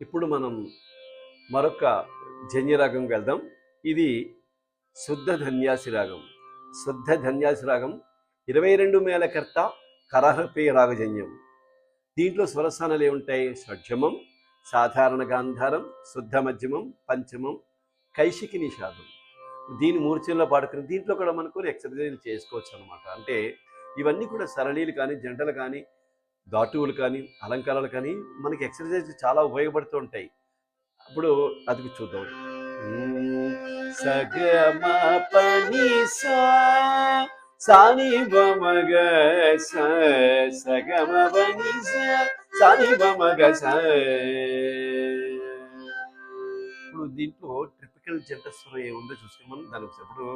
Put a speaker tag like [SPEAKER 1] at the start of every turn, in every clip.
[SPEAKER 1] ఇప్పుడు మనం మరొక జన్యరాగం వెళ్దాం. ఇది శుద్ధ ధన్యాసి రాగం. శుద్ధ ధన్యాసి రాగం ఇరవై రెండు మేళకర్త కరహపే రాగజన్యం. దీంట్లో స్వరస్థానాలు ఏముంటాయి? షడ్జమం సాధారణ గాంధారం శుద్ధ మధ్యమం పంచమం కైశికి నిషాదం. దీని మూర్చల్లో పాడుకుని దీంట్లో కూడా మనకు ఎక్సర్సైజ్ చేసుకోవచ్చు అనమాట అంటే ఇవన్నీ కూడా సరళీలు కానీ జంటలు కానీ ధాతువులు కానీ అలంకారాలు కానీ మనకి ఎక్సర్సైజ్ చాలా ఉపయోగపడుతూ ఉంటాయి. అప్పుడు అది చూద్దాం. సగమ పని సాని బమగ స సగమ పని సాని బమగ ఇప్పుడు దీంట్లో ట్రిపికల్ జంట స్వరం ఏముందో చూసుకుని మనం దాని ఒకసారి ఇప్పుడు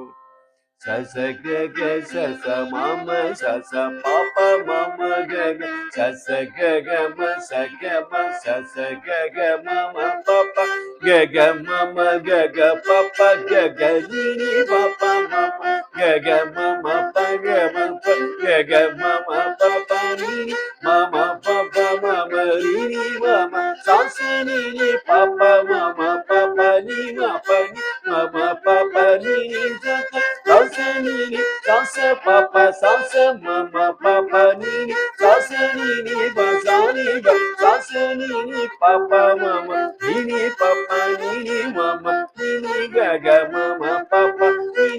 [SPEAKER 1] స స గ గ స స మమ స స పాప మమ గ గ స స గ గ మ స గ మ స స గ గ మమ పాప గ గ మమ గ గ పాప గ గ ని ని పాప మమ గ గ మమ ప గ మ ప గ గ మమ పాప ని ని మమ పాప మమ రి ని మమ సా స ని ని పాప మమ పాప ని మ ప ని మమ పాప ని ని జ క సాస పాప సాస మమ పాప ని సాస ని బసాని బ సాసని పాప మమ ని పాప ని మమ ని గగ మమ పాప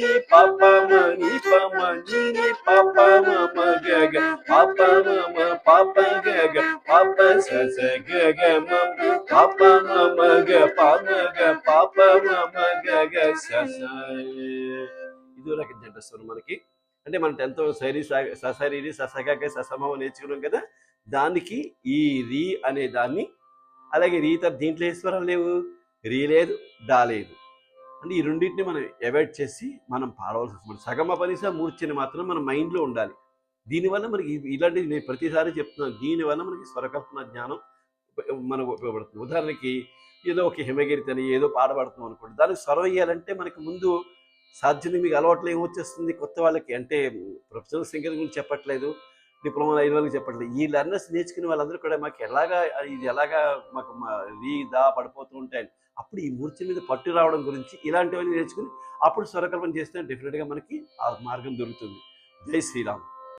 [SPEAKER 1] ని పాప మని పమ ని పాప మమ గగ పాప మమ పాప గగ పాప సస గగ మమ పాప మమ గ పామ గ పాప మమ గగ సస ఇది రకం జంట మనకి. అంటే మనం టెన్త్ సైరీ ససరి ససగాక ససమం నేర్చుకున్నాం కదా దానికి ఈ రీ అనే దాన్ని అలాగే రీ తర్వాత దీంట్లో ఏ స్వరం లేవు? రీ లేదు డా లేదు. అంటే ఈ రెండింటిని మనం అవాయిడ్ చేసి మనం పాడవలసి వస్తుంది. సగమ పనిస మూర్ఛని మాత్రం మన మైండ్లో ఉండాలి. దీనివల్ల మనకి ఇలాంటిది ఇలాంటివి నేను ప్రతిసారి చెప్తున్నాను. దీనివల్ల మనకి స్వరకల్పన జ్ఞానం మనకు ఉపయోగపడుతుంది. ఉదాహరణకి ఏదో ఒక హిమగిరితని ఏదో పాడబడుతున్నాం అనుకోండి దానికి స్వరం వేయాలంటే మనకి ముందు సాధ్యం మీకు అలవాట్లు ఏమొచ్చేస్తుంది కొత్త వాళ్ళకి అంటే ప్రొఫెషనల్ సింగర్ గురించి చెప్పట్లేదు డిప్లొమా అయిన వాళ్ళకి చెప్పట్లేదు. ఈ లెర్నర్స్ నేర్చుకునే వాళ్ళందరూ కూడా మాకు ఎలాగా ఇది ఎలాగా మాకు మా రీ దా పడిపోతూ ఉంటాయి అప్పుడు ఈ మూర్ఛ మీద పట్టు రావడం గురించి ఇలాంటివన్నీ నేర్చుకుని అప్పుడు స్వరకల్పన చేస్తే డెఫినెట్గా మనకి ఆ మార్గం దొరుకుతుంది. జై శ్రీరామ్.